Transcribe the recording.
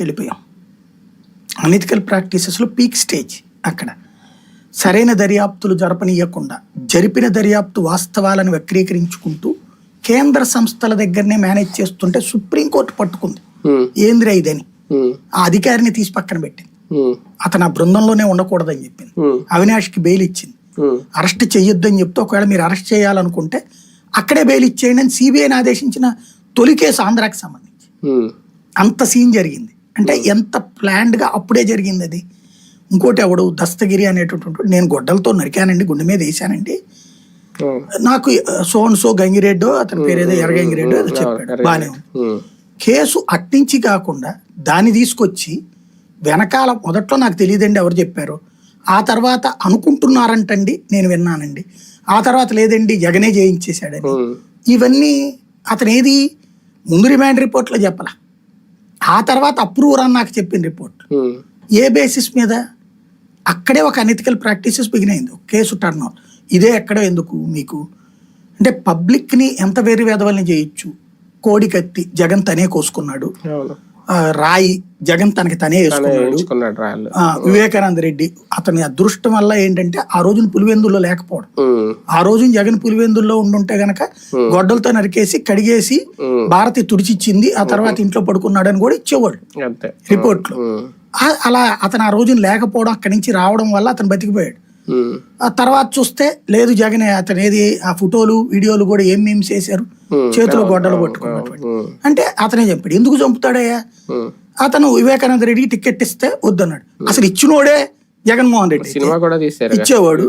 వెళ్ళిపోయాం. Analytical ప్రాక్టీసెస్లో peak stage అక్కడ. సరైన దర్యాప్తులు జరపనీయకుండా జరిపిన దర్యాప్తు వాస్తవాలను వక్రీకరించుకుంటూ కేంద్ర సంస్థల దగ్గరనే మేనేజ్ చేస్తుంటే సుప్రీంకోర్టు పట్టుకుంది. ఏంద్రా ఇదని? ఆ అధికారిని తీసి పక్కన పెట్టింది. అతను ఆ బృందంలోనే ఉండకూడదని చెప్పింది. అవినాష్కి బెయిల్ ఇచ్చింది. అరెస్ట్ చెయ్యొద్దని చెప్తే ఒకవేళ మీరు అరెస్ట్ చేయాలనుకుంటే అక్కడే బెయిల్ ఇచ్చేయండి అని సిబిఐని ఆదేశించిన తొలి కేసు ఆంధ్రాకి సంబంధించి. అంత సీన్ జరిగింది. అంటే ఎంత planned గా అప్పుడే జరిగింది అది ఇంకోటి ఎవడు దస్తగిరి అనేటటువంటి నేను గొడ్డలతో నరికానండి గుండె మీద వేసానండి నాకు సోన్ సో గంగిరెడ్డో అతని పేరు ఏదో ఎర్రగంగిరెడ్డో ఏదో చెప్పాడు. ఉమ్, కేసు అట్టించి కాకుండా దాన్ని తీసుకొచ్చి వెనకాల మొదట్లో నాకు తెలియదండి ఎవరు చెప్పారు. ఆ తర్వాత అనుకుంటున్నారంటండి నేను విన్నానండి. ఆ తర్వాత లేదండి జగనే చేయించేశాడని ఉమ్, ఇవన్నీ అతను ఏది ముందు రిమాండ్ రిపోర్ట్లో చెప్పాల. ఆ తర్వాత అప్రూవర్ అని నాకు చెప్పిన రిపోర్ట్ ఉమ్, ఏ బేసిస్ మీద? అక్కడే ఒక అనెతికల్ ప్రాక్టీసెస్ బిగిన్ అయింది. ఒక కేసు టర్న్ అవుట్ ఇదే ఎక్కడో ఎందుకు మీకు? అంటే పబ్లిక్ని ఎంత వేరు వేదవల్ని చేయొచ్చు? కోడి కత్తి జగన్ తనే కోసుకున్నాడు. రాయి జగన్ తనకి తనే వేసుకున్నాడు. వివేకానంద రెడ్డి అతని అదృష్టం వల్ల ఏంటంటే ఆ రోజున పులివెందుల్లో లేకపోవడం. ఆ రోజున జగన్ పులివెందుల్లో ఉండుంటే గనక గొడ్డలతో నరికేసి కడిగేసి భారతి తుడిచిచ్చింది ఆ తర్వాత ఇంట్లో పడుకున్నాడని కూడా ఇచ్చేవాళ్ళు. అంతే. రిపోర్ట్లో. అలా అతను ఆ రోజున లేకపోవడం అక్కడి నుంచి రావడం వల్ల అతను బతికిపోయాడు. ఆ తర్వాత చూస్తే లేదు జగన్ అతను ఏది ఆ ఫోటోలు వీడియోలు కూడా ఏం మేం చేశారు. చేతిలో గొడ్డలు పట్టుకున్నటువంటి అంటే అతనే చెప్పాడు ఎందుకు చంపుతాడయ్యా. అతను వివేకానంద రెడ్డికి టికెట్ ఇస్తే వద్దన్నాడు. అసలు ఇచ్చినోడే జగన్మోహన్ రెడ్డి సినిమా కూడా ఇచ్చేవాడు.